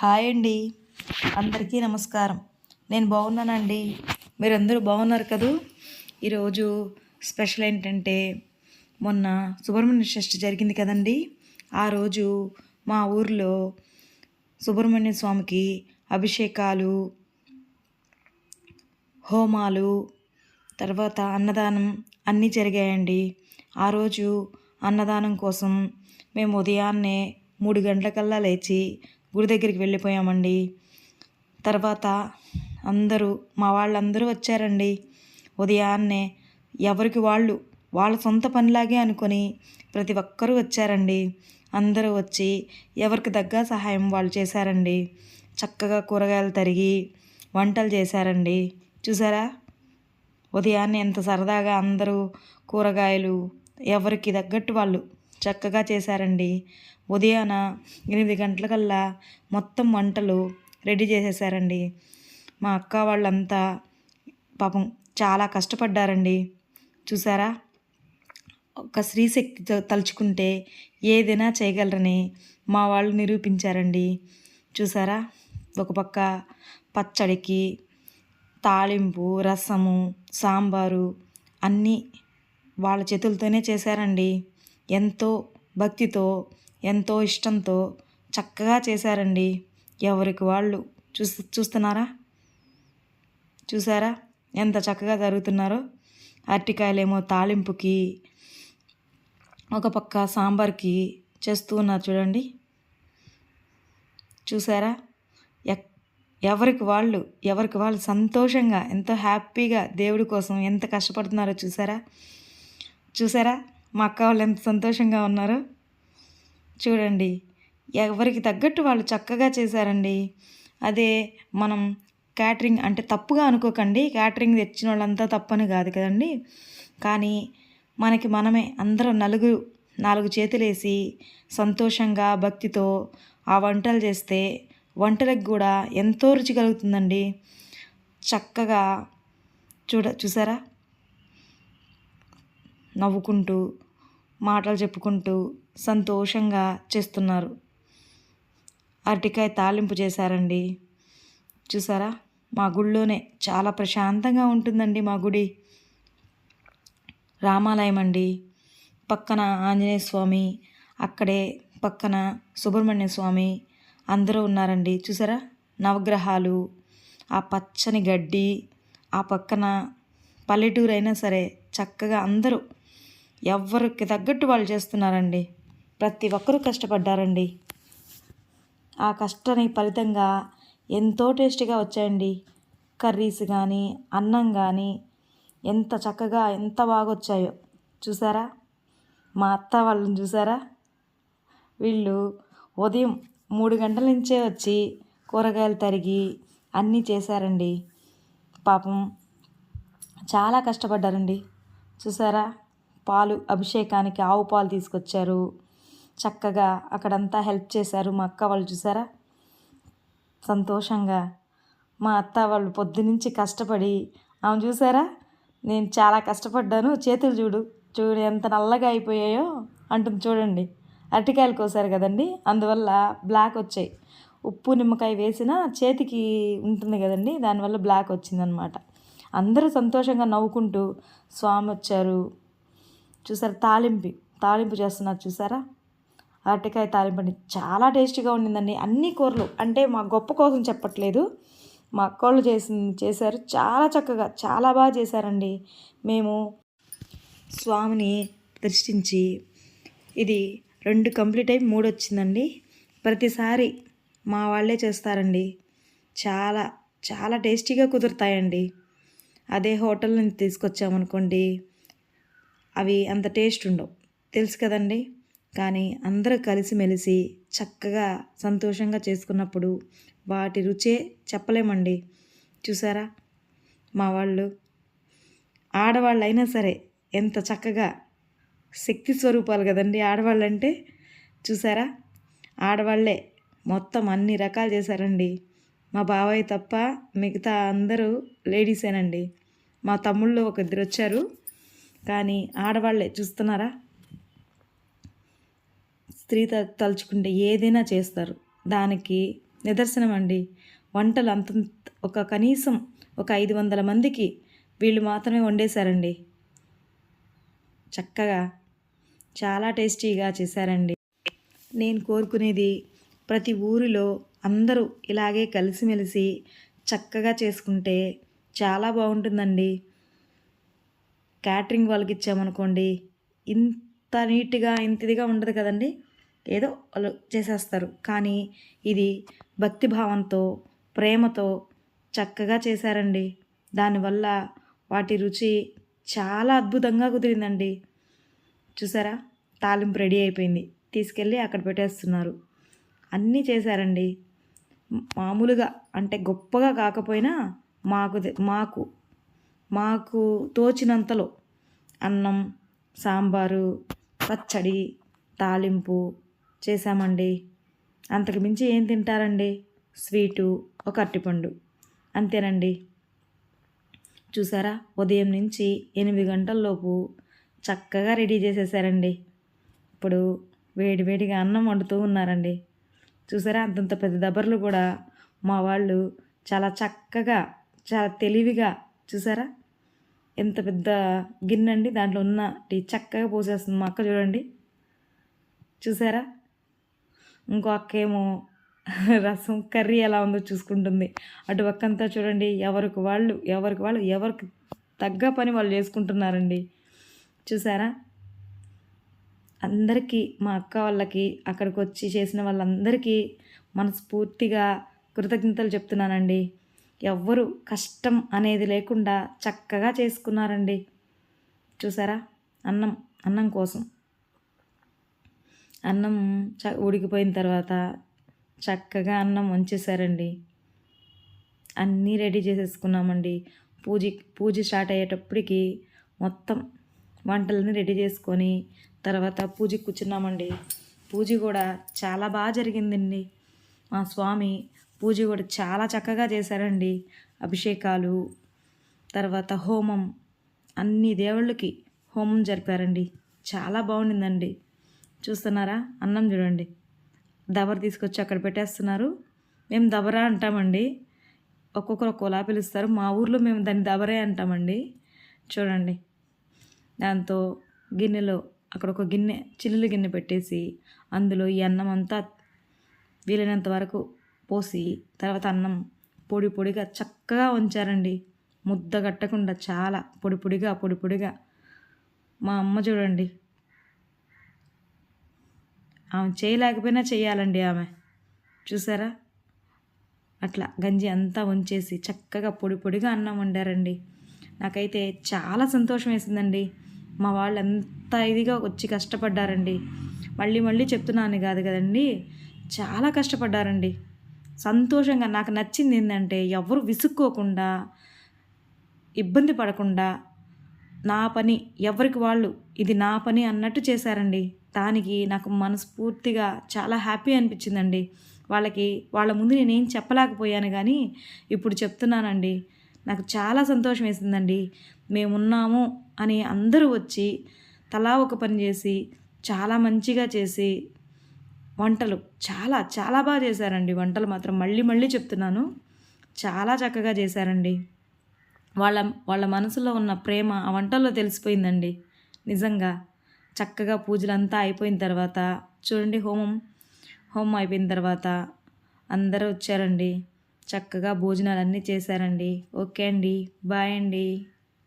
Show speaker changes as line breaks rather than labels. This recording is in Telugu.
హాయ్ అండి. అందరికీ నమస్కారం. నేను బాగున్నానండి. మీరందరూ బాగున్నారు కదూ? ఈరోజు స్పెషల్ ఏంటంటే మొన్న సుబ్రహ్మణ్య షష్ఠి జరిగింది కదండి. ఆ రోజు మా ఊర్లో సుబ్రహ్మణ్య స్వామికి అభిషేకాలు హోమాలు తర్వాత అన్నదానం అన్నీ జరిగాయండి. ఆ రోజు అన్నదానం కోసం మేము ఉదయాన్నే మూడు గంటలకల్లా లేచి గుడి దగ్గరికి వెళ్ళిపోయామండి. తర్వాత అందరూ మా వాళ్ళందరూ వచ్చారండి. ఉదయాన్నే ఎవరికి వాళ్ళు వాళ్ళ సొంత పనిలాగే అనుకొని ప్రతి ఒక్కరూ వచ్చారండి. అందరూ వచ్చి ఎవరికి తగ్గ సహాయం వాళ్ళు చేశారండి. చక్కగా కూరగాయలు తరిగి వంటలు చేశారండి. చూసారా? ఉదయాన్నే ఎంత సరదాగా అందరూ కూరగాయలు ఎవరికి తగ్గట్టు వాళ్ళు చక్కగా చేశారండి. ఉదయాన ఎనిమిది గంటలకల్లా మొత్తం వంటలు రెడీ చేసేసారండి. మా అక్క వాళ్ళంతా పాపం చాలా కష్టపడ్డారండి. చూసారా? ఒక స్త్రీశక్తి తలుచుకుంటే ఏదైనా చేయగలరని మా వాళ్ళు నిరూపించారండి. చూసారా? ఒక పక్క పచ్చడికి తాలింపు రసము సాంబారు అన్నీ వాళ్ళ చేతులతోనే చేశారండి. ఎంతో భక్తితో ఎంతో ఇష్టంతో చక్కగా చేశారండి. ఎవరికి వాళ్ళు చూస్ చూస్తున్నారా? చూసారా ఎంత చక్కగా జరుగుతున్నారో. అరటికాయలేమో తాలింపుకి ఒక పక్క సాంబార్కి చేస్తూ ఉన్నారు చూడండి. చూసారా ఎవరికి వాళ్ళు ఎవరికి వాళ్ళు సంతోషంగా ఎంతో హ్యాపీగా దేవుడి కోసం ఎంత కష్టపడుతున్నారో చూసారా చూసారా మా అక్క వాళ్ళు ఎంత సంతోషంగా ఉన్నారో. చూడండి ఎవరికి తగ్గట్టు వాళ్ళు చక్కగా చేశారండి. అదే మనం క్యాటరింగ్ అంటే తప్పుగా అనుకోకండి క్యాటరింగ్ తెచ్చిన వాళ్ళంతా తప్పని కాదు కదండి. కానీ మనకి మనమే అందరం నలుగురు నాలుగు చేతులేసి సంతోషంగా భక్తితో ఆ వంటలు చేస్తే వంటలకు కూడా ఎంతో రుచి కలుగుతుందండి. చక్కగా చూడ చూసారా? నవ్వుకుంటూ మాటలు చెప్పుకుంటూ సంతోషంగా చేస్తున్నారు. అరటికాయ తాలింపు చేశారండి. చూసారా? మా గుడిలోనే చాలా ప్రశాంతంగా ఉంటుందండి మా గుడి. రామాలయం అండి. పక్కన ఆంజనేయ స్వామి అక్కడే పక్కన సుబ్రహ్మణ్య స్వామి అందరూ ఉన్నారండి. చూసారా? నవగ్రహాలు ఆ పచ్చని గడ్డి ఆ పక్కన పల్లెటూరు అయినా సరే చక్కగా అందరూ ఎవరికి తగ్గట్టు వాళ్ళు చేస్తున్నారండి. ప్రతి ఒక్కరూ కష్టపడ్డారండి. ఆ కష్టానికి ఫలితంగా ఎంతో టేస్టీగా వచ్చాయండి. కర్రీస్ కానీ అన్నం కానీ ఎంత చక్కగా ఎంత బాగా వచ్చాయో చూసారా? మా అత్త వాళ్ళని చూసారా? వీళ్ళు ఉదయం మూడు గంటల నుంచే వచ్చి కూరగాయలు తరిగి అన్నీ చేశారండి. పాపం చాలా కష్టపడ్డారండి. చూసారా? పాలు అభిషేకానికి ఆవు పాలు తీసుకొచ్చారు. చక్కగా అక్కడంతా హెల్ప్ చేశారు మా అక్క వాళ్ళు చూసారా? సంతోషంగా. మా అత్త వాళ్ళు పొద్దునుంచి కష్టపడి ఆమె చూసారా? నేను చాలా కష్టపడ్డాను చేతులు చూడు చూడు ఎంత నల్లగా అయిపోయాయో అంటుంది చూడండి. అరటికాయలు కోసారు కదండి అందువల్ల బ్లాక్ వచ్చాయి. ఉప్పు నిమ్మకాయ వేసిన చేతికి ఉంటుంది కదండి దానివల్ల బ్లాక్ వచ్చిందనమాట. అందరూ సంతోషంగా నవ్వుకుంటూ స్వామి వచ్చారు. చూసారా? తాలింపు. తాలింపు చేస్తున్నారు చూసారా? అరటికాయ తాలింపు అండి. చాలా టేస్టీగా ఉండిందండి. అన్ని కూరలు. అంటే మా గొప్ప కోసం చెప్పట్లేదు. మా అక్కోళ్ళు చేసి చేశారు. చాలా చక్కగా చాలా బాగా చేశారండి. మేము స్వామిని దర్శించి ఇది రెండు కంప్లీట్ అయి మూడు వచ్చిందండి. ప్రతిసారి మా వాళ్ళే చేస్తారండి. చాలా చాలా టేస్టీగా కుదురుతాయండి. అదే హోటల్ నుంచి తీసుకొచ్చామనుకోండి. అవి అంత టేస్ట్ ఉండవు. తెలుసు కదండి? కానీ అందరూ కలిసిమెలిసి చక్కగా సంతోషంగా చేసుకున్నప్పుడు వాటి రుచే చెప్పలేమండి. చూసారా? మా వాళ్ళు. ఆడవాళ్ళు అయినా సరే ఎంత చక్కగా శక్తి స్వరూపాలు కదండి ఆడవాళ్ళు అంటే చూసారా? ఆడవాళ్ళే మొత్తం అన్ని రకాలు చేశారండి. మా బాబాయ్ తప్ప మిగతా అందరూ లేడీసేనండి. మా తమ్ముళ్ళు ఒక ఇద్దరు వచ్చారు కానీ ఆడవాళ్ళే చూస్తున్నారా? స్త్రీ త తలుచుకుంటే ఏదైనా చేస్తారు. దానికి నిదర్శనం అండి. వంటలు అంత ఒక కనీసం ఒక ఐదు వందల మందికి వీళ్ళు మాత్రమే వండేశారండి. చక్కగా చాలా టేస్టీగా చేశారండి. నేను కోరుకునేది ప్రతి ఊరిలో అందరూ ఇలాగే కలిసిమెలిసి చక్కగా చేసుకుంటే చాలా బాగుంటుందండి. క్యాటరింగ్ వాళ్ళకి ఇచ్చామనుకోండి ఇంత నీట్గా ఇంత ఇదిగా ఉండదు కదండి. ఏదో వాళ్ళు చేసేస్తారు. కానీ ఇది భక్తిభావంతో ప్రేమతో చక్కగా చేశారండి. దానివల్ల వాటి రుచి చాలా అద్భుతంగా కుదిరిందండి. చూసారా? తాలింపు రెడీ అయిపోయింది. తీసుకెళ్ళి అక్కడ పెట్టేస్తున్నారు. అన్నీ చేశారండి. మామూలుగా అంటే గొప్పగా కాకపోయినా మాకు మాకు మాకు తోచినంతలో అన్నం సాంబారు పచ్చడి తాలింపు చేశామండి. అంతకు మించి ఏం తింటారండి? స్వీటు ఒక అరటిపండు. అంతేనండి. చూసారా? ఉదయం నుంచి ఎనిమిది గంటల్లోపు చక్కగా రెడీ చేసేసారండి. ఇప్పుడు వేడివేడిగా అన్నం వండుతూ ఉన్నారండి. చూసారా? అంతంత పెద్ద దబర్లు కూడా మా వాళ్ళు చాలా చక్కగా చాలా తెలివిగా చూసారా? ఎంత పెద్ద గిన్నె అండి దాంట్లో ఉన్న టీ చక్కగా పోసేస్తుంది మా అక్క చూడండి. చూసారా? ఇంకో అక్క ఏమో రసం కర్రీ ఎలా ఉందో చూసుకుంటుంది. అటు పక్కంతా చూడండి ఎవరికి వాళ్ళు ఎవరికి వాళ్ళు ఎవరికి తగ్గ పని వాళ్ళు చేసుకుంటున్నారండి. చూసారా? అందరికీ మా అక్క వాళ్ళకి అక్కడికి వచ్చి చేసిన వాళ్ళందరికీ మనస్ఫూర్తిగా కృతజ్ఞతలు చెప్తున్నానండి. ఎవ్వరు కష్టం అనేది లేకుండా చక్కగా చేసుకున్నారండి. చూసారా? అన్నం అన్నం కోసం. అన్నం చ ఉడికిపోయిన తర్వాత చక్కగా అన్నం వంచేసారండి అన్నీ రెడీ చేసేసుకున్నామండి. పూజ పూజ స్టార్ట్ అయ్యేటప్పటికి మొత్తం వంటలన్నీ రెడీ చేసుకొని తర్వాత పూజకి కూర్చున్నామండి. పూజ కూడా చాలా బాగా జరిగిందండి. మా స్వామి పూజ కూడా చాలా చక్కగా చేశారండి. అభిషేకాలు తర్వాత హోమం అన్ని దేవుళ్ళకి హోమం జరిపారండి. చాలా బాగుండిందండి. చూస్తున్నారా? అన్నం చూడండి. దబర తీసుకొచ్చి అక్కడ పెట్టేస్తున్నారు. మేము దబరా అంటామండి. ఒక్కొక్కరు ఒక్కోలా పిలుస్తారు. మా ఊర్లో మేము దాన్ని దబరే అంటామండి. చూడండి. దాంతో గిన్నెలో అక్కడ ఒక గిన్నె చిల్లులు గిన్నె పెట్టేసి అందులో ఈ అన్నం అంతా వీలైనంత వరకు పోసి తర్వాత అన్నం పొడి పొడిగా చక్కగా ఉంచారండి ముద్ద కట్టకుండా చాలా పొడి పొడిగా పొడి పొడిగా. మా అమ్మ చూడండి. ఆమె చేయలేకపోయినా చేయాలండి ఆమె. చూసారా? అట్లా గంజి అంతా ఉంచేసి చక్కగా పొడి పొడిగా అన్నం వండారండి. నాకైతే చాలా సంతోషం వేసిందండి. మా వాళ్ళు ఎంత ఇదిగా వచ్చి కష్టపడ్డారండి. మళ్ళీ మళ్ళీ చెప్తున్నాను కాదు కదండి. చాలా కష్టపడ్డారండి. సంతోషంగా నాకు నచ్చింది ఏంటంటే ఎవరు విసుక్కోకుండా ఇబ్బంది పడకుండా నా పని ఎవరికి వాళ్ళు ఇది నా పని అన్నట్టు చేశారండి. దానికి నాకు మనస్ఫూర్తిగా చాలా హ్యాపీ అనిపించిందండి. వాళ్ళకి వాళ్ళ ముందు నేనేం చెప్పలేకపోయాను కానీ ఇప్పుడు చెప్తున్నానండి. నాకు చాలా సంతోషం వేసిందండి. మేమున్నాము అని అందరూ వచ్చి తలా ఒక పని చేసి చాలా మంచిగా చేసి వంటలు. చాలా చాలా బాగా చేశారండి వంటలు మాత్రం. మళ్ళీ మళ్ళీ చెప్తున్నాను. చాలా చక్కగా చేశారండి. వాళ్ళ వాళ్ళ మనసులో ఉన్న ప్రేమ ఆ వంటల్లో తెలిసిపోయిందండి. నిజంగా చక్కగా పూజలంతా అయిపోయిన తర్వాత చూడండి హోమం హోమం అయిపోయిన తర్వాత అందరూ వచ్చారండి. చక్కగా భోజనాలన్నీ చేశారండి. ఓకే అండి. బాయ్ అండి.